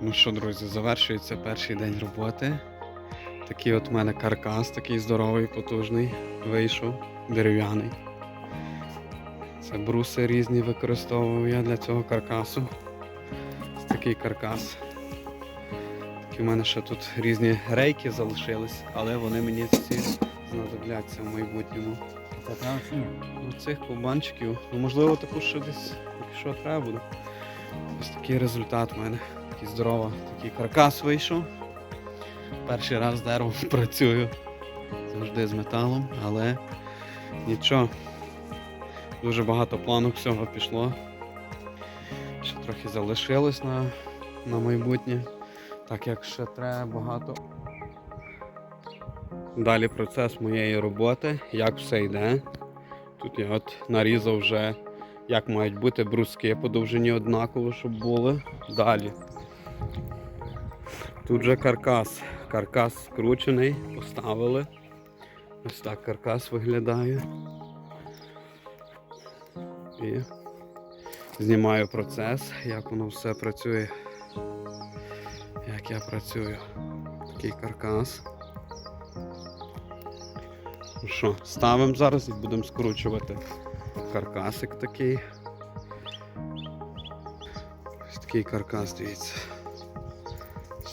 Ну що, друзі, завершується перший день роботи. Такий от в мене каркас, такий здоровий, потужний, вийшов, дерев'яний. Це бруси різні використовував я для цього каркасу. Ось такий каркас. Такі в мене ще тут різні рейки залишились, але вони мені всі знадобляться в майбутньому. Цих ковбанчиків, ну можливо таку ще десь, якщо треба буде. Ось такий результат в мене. Такий здорово, такий каркас вийшов. Перший раз з деревом працюю. Завжди з металом, але нічого. Дуже багато планок всього пішло. Ще трохи залишилось на, на майбутнє. Так як ще треба багато. Далі процес моєї роботи, як все йде. Тут я от нарізав вже, як мають бути бруски по довжині однаково, щоб були. Далі. Тут же каркас. Каркас скручений, поставили. Ось так каркас виглядає. І знімаю процес, як воно все працює. Як я працюю. Такий каркас. Ну що, ставимо зараз і будемо скручувати каркасик такий. Ось такий каркас, дивіться.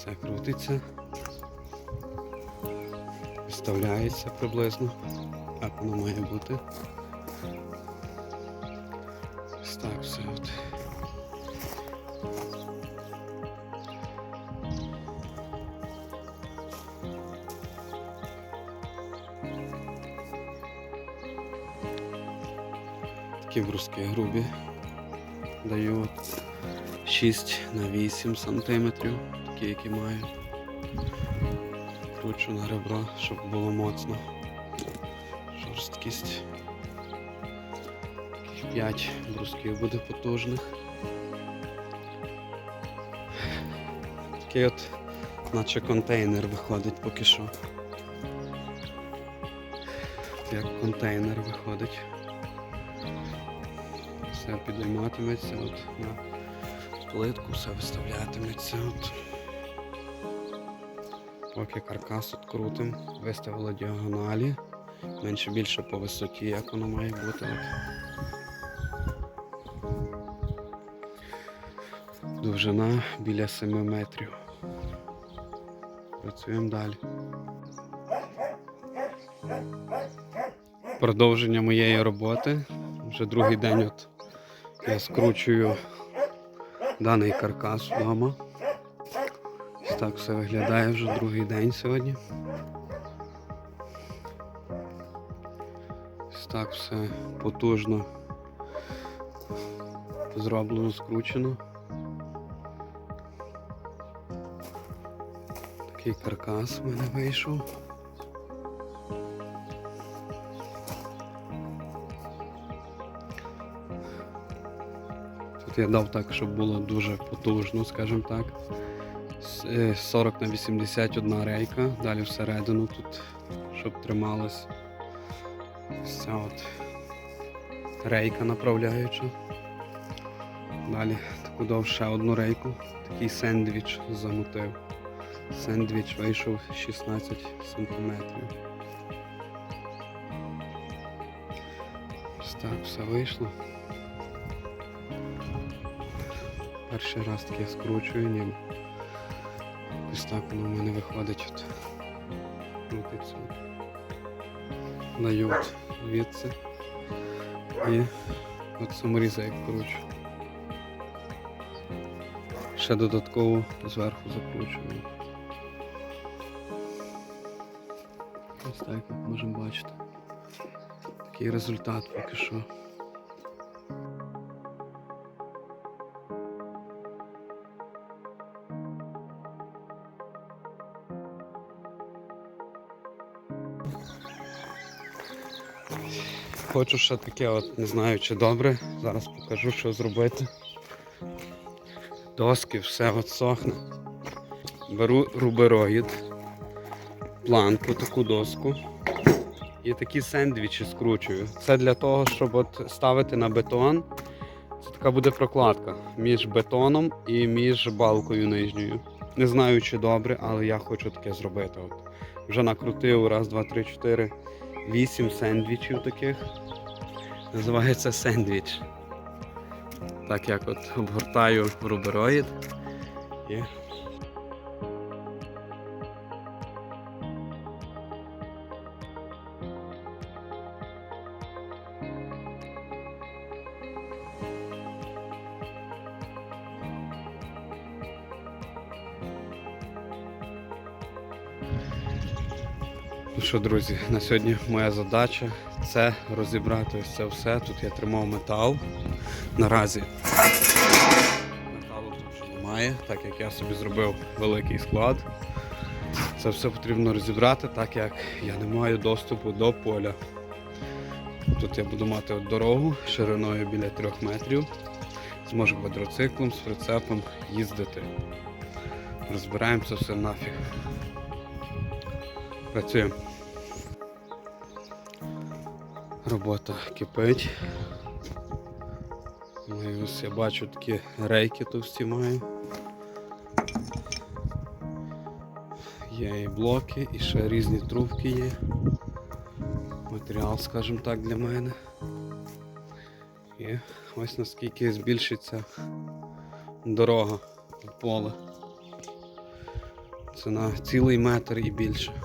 Все крутиться. Вставляється приблизно. Так воно має бути. Ось так все от. Такі бруски грубі. Даю от 6 на 8 сантиметрів, такі, які маю. Кручу на ребро, щоб було моцно. Жорсткість. Таких 5 брусків буде потужних. Такий от, наче контейнер виходить поки що. Як контейнер виходить. Все підійматиметься от на плитку, все виставлятиметься. От. Поки каркас от крутим, виставили діагоналі, менше більше по висоті, як воно має бути. Довжина біля 7 метрів. Працюємо далі. Продовження моєї роботи. Вже другий день от я скручую даний каркас вдома. Так все виглядає вже другий день сьогодні. Ось так все потужно зроблено, скручено. Такий каркас в мене вийшов. Тут я дав так, щоб було дуже потужно, скажімо так. С- е, 40 на 81 рейка, далі всередину тут, щоб трималась ця от рейка направляюча. Далі таку дав ще одну рейку, такий сендвіч замутив. Сендвіч вийшов 16 сантиметрів. Ось так все вийшло. Перший раз таке скручую ніби. Ось так воно в мене виходить от. Крутиться. Даю от звідси. І от саморіза як кручу. Ще додатково зверху закручую. Ось так, як можемо бачити. Такий результат поки що. Хочу ще таке, от не знаю чи добре. Зараз покажу, що зробити. Доски, все от сохне. Беру рубероїд, планку, таку доску. І такі сендвічі скручую. Це для того, щоб от ставити на бетон Це така буде прокладка між бетоном і між балкою нижньою. Не знаю, чи добре, але я хочу таке зробити. От. Вже накрутив раз, два, три, чотири, вісім сендвічів таких. Називається сендвіч. Так як от обгортаю рубероїд. І що, друзі, на сьогодні моя задача це розібрати ось це все. Тут я тримав метал. Наразі металу тут ще немає, так як я собі зробив великий склад. Це все потрібно розібрати, так як я не маю доступу до поля. Тут я буду мати дорогу шириною біля 3 метрів. Зможу квадроциклом з прицепом їздити. Розбираємо це все нафіг. Працюємо. Робота кипить. Маю, ось я бачу такі рейки товсті маю. Є і блоки, і ще різні трубки є. Матеріал, скажімо так, для мене. І ось наскільки збільшиться дорога в поле. Це на цілий метр і більше.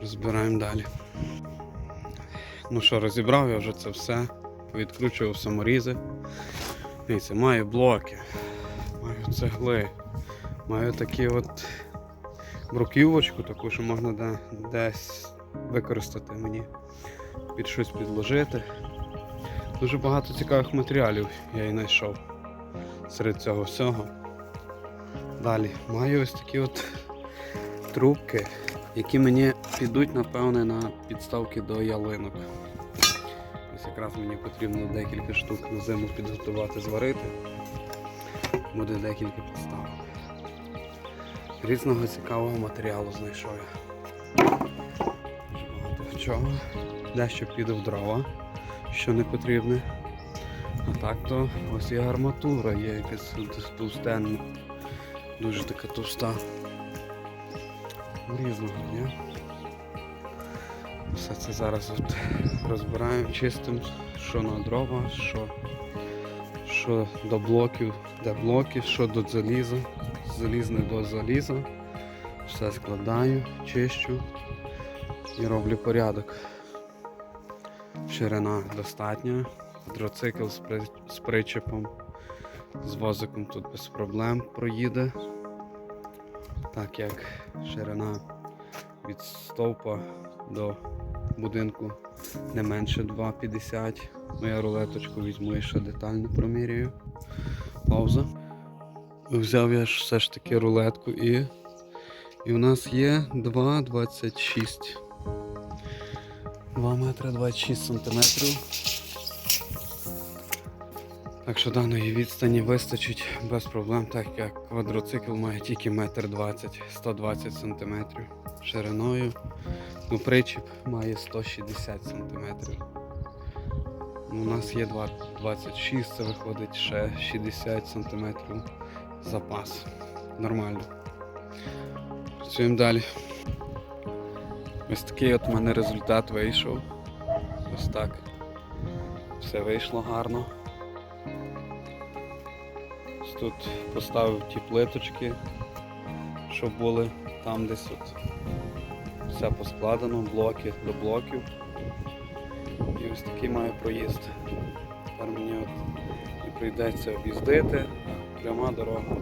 Розбираємо далі. Ну що, розібрав я вже це все. Відкручував саморізи. Дивіться, маю блоки, маю цегли, маю такі от бруківочку, таку, що можна де- десь використати мені під щось підложити. Дуже багато цікавих матеріалів я і знайшов серед цього всього. Далі маю ось такі от трубки, які мені підуть, напевне, на підставки до ялинок. Ось якраз мені потрібно декілька штук на зиму підготувати, зварити. Буде декілька підставок. Різного цікавого матеріалу знайшов я. Багато чого. Дещо піде в дрова, що не потрібне. А так то ось є арматура, є якась тут товстенна. Дуже така товста. Різного, ні? Все це зараз от розбираємо, чистимо, що на дрова, що, що до блоків, де блоки, що до заліза, залізне до заліза. Все складаю, чищу і роблю порядок. Ширина достатня. При... з причепом, з возиком тут без проблем проїде. Так як ширина від стовпа до будинку не менше 2,50. Ну, я рулеточку візьму і ще детально промірюю. Пауза. Взяв я все ж таки рулетку і, і у нас є 2,26. 2 метри 26 сантиметрів. Так що даної відстані вистачить без проблем, так як квадроцикл має тільки метр 20, 120 сантиметрів шириною. Ну, причіп має 160 сантиметрів. Ну, У нас є 2 26, це виходить ще 60 сантиметрів запас. Нормально. Працюємо далі. Ось такий от у мене результат вийшов. Ось так. Все вийшло гарно. Ось Тут поставив ті плиточки, щоб були там десь от все поскладено, блоки до блоків. І ось такий має проїзд. Тепер мені от і прийдеться об'їздити, пряма дорога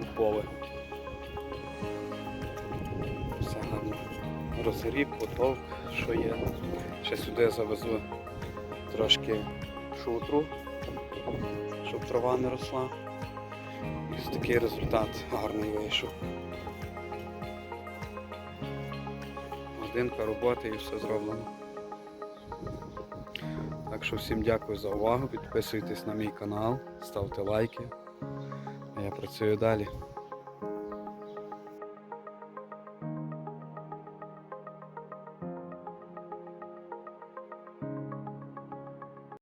у поле. Все гарно. Розгріб, потовк, що є. Ще сюди завезу трошки шутру, щоб трава не росла. Ось такий результат гарний вийшов. Годинка роботи і все зроблено. Так що всім дякую за увагу. Підписуйтесь на мій канал, ставте лайки. Я працюю далі.